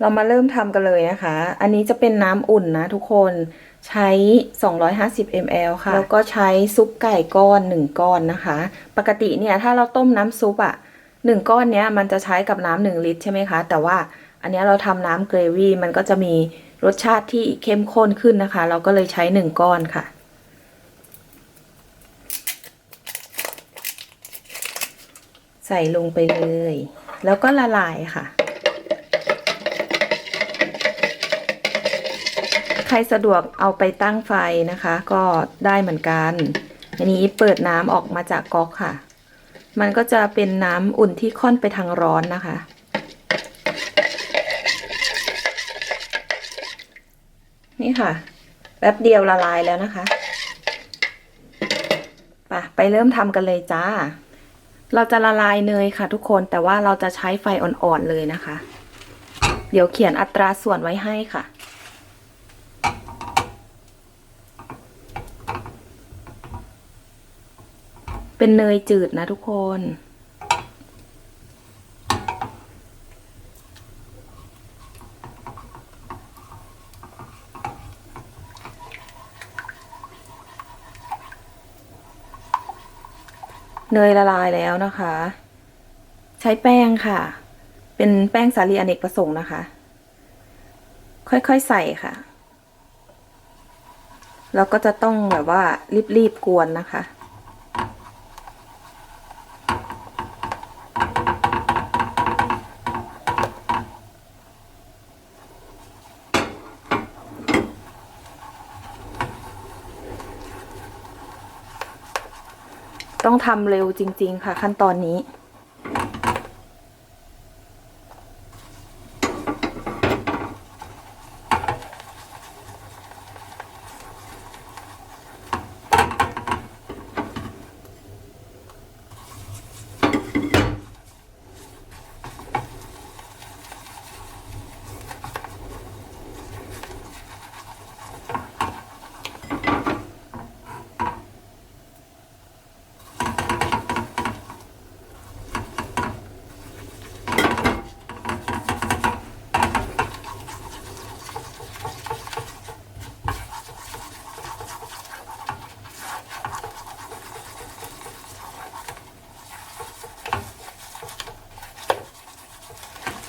เรามาเริ่มทำกันเลยนะคะ อันนี้จะเป็นน้ำอุ่นนะทุกคนใช้ 250 ml ค่ะ แล้วก็ใช้ซุปไก่ก้อน 1 ก้อนนะคะ ปกติเนี่ยถ้าเราต้มน้ำซุปอะหนึ่งก้อนเนี้ยมันจะใช้กับน้ำหนึ่งลิตรใช่ไหมคะ แต่ว่าอันนี้เราทำน้ำเกรวี่มันก็จะมีรสชาติที่เข้มข้นขึ้นนะคะ เราก็เลยใช้ 1 ก้อนค่ะ ใส่ลงไปเลย แล้วก็ละลายค่ะ ใครสะดวกเอาไปตั้งไฟนะคะ ก็ได้เหมือนกัน อันนี้เปิดน้ำออกมาจากก๊อกค่ะ มันก็จะเป็นน้ำอุ่นที่ค่อนไปทางร้อนนะคะ นี่ค่ะ แป๊บเดียวละลายแล้วนะคะไปไปเริ่มทำกันเลยจ้า เราจะละลายเนยค่ะ ทุกคนแต่ว่าเราจะใช้ไฟอ่อนๆเลยนะคะ เดี๋ยวเขียนอัตราส่วนไว้ให้ค่ะ เป็นเนยจืดนะทุกคน เนยละลายแล้วนะคะ ใช้แป้งค่ะ เป็นแป้งสาลีอเนกประสงค์นะคะ ค่อยๆใส่ค่ะ แล้วก็จะต้องแบบว่ารีบๆกวนนะคะ ต้องทำเร็วจริง ๆ ค่ะ ขั้นตอนนี้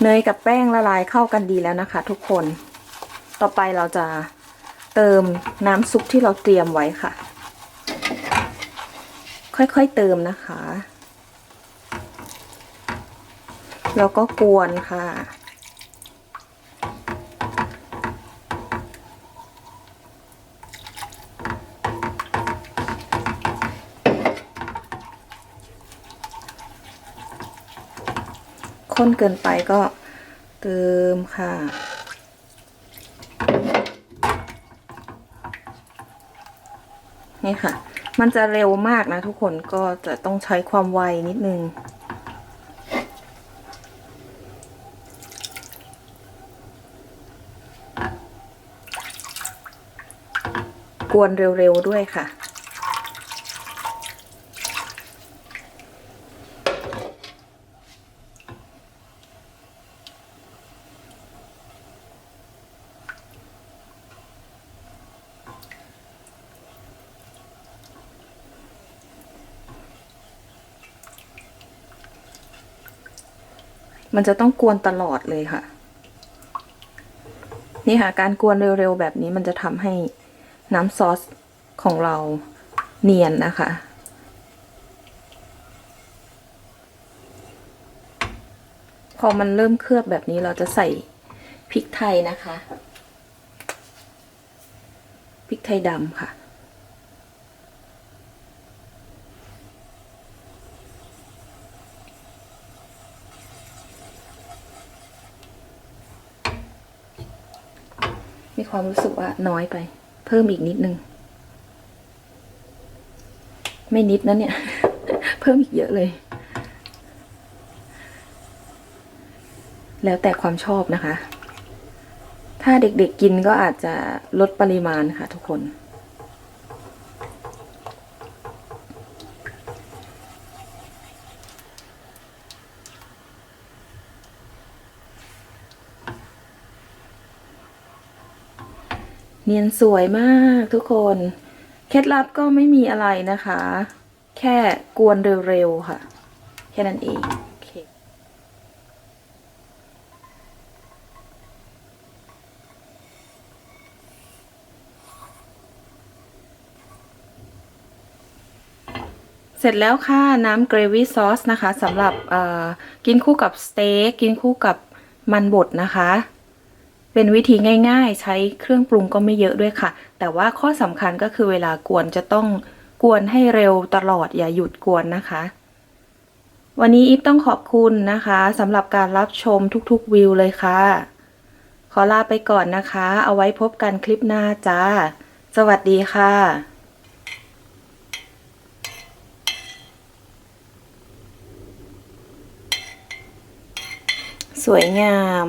เนยกับแป้งละลายเข้ากันดีแล้วนะคะ ทุกคน ต่อไปเราจะเติมน้ำซุปที่เราเตรียมไว้ค่ะ ค่อยๆเติมนะคะ แล้วก็กวนค่ะ ข้นเกินไปก็เติมค่ะ นี่ค่ะ มันจะเร็วมากนะทุกคนก็จะต้องใช้ความไวนิดนึงกวนเร็วๆด้วยค่ะ มันจะต้องกวนตลอดเลยค่ะ นี่ค่ะ การกวนเร็วๆแบบนี้มันจะทำให้น้ำซอสของเราเนียนนะคะ พอมันเริ่มเคลือบแบบนี้เราจะใส่พริกไทยนะคะ พริกไทยดำค่ะ ความรู้สึกว่าน้อยไป เพิ่มอีกนิดนึง ไม่นิดนะเนี่ย เพิ่มอีกเยอะเลย แล้วแต่ความชอบนะคะ ถ้าเด็กๆกินก็อาจจะลดปริมาณค่ะทุกคน เนียนสวยมากทุกคน เคล็ดลับก็ไม่มีอะไรนะคะ แค่กวนเร็วๆค่ะ แค่นั้นเองเสร็จแล้วค่ะน้ำเกรวี่ซอสนะคะสำหรับกินคู่กับสเต็กกินคู่กับมันบดนะคะ เป็นวิธีง่ายๆ ใช้เครื่องปรุงก็ไม่เยอะด้วยค่ะ แต่ว่าข้อสำคัญก็คือเวลากวนจะต้องกวนให้เร็วตลอดอย่าหยุดกวนนะคะ วันนี้อีฟต้องขอบคุณนะคะสำหรับการรับชมทุกๆวิวเลยค่ะ ขอลาไปก่อนนะคะ เอาไว้พบกันคลิปหน้าจ้า สวัสดีค่ะ สวยงาม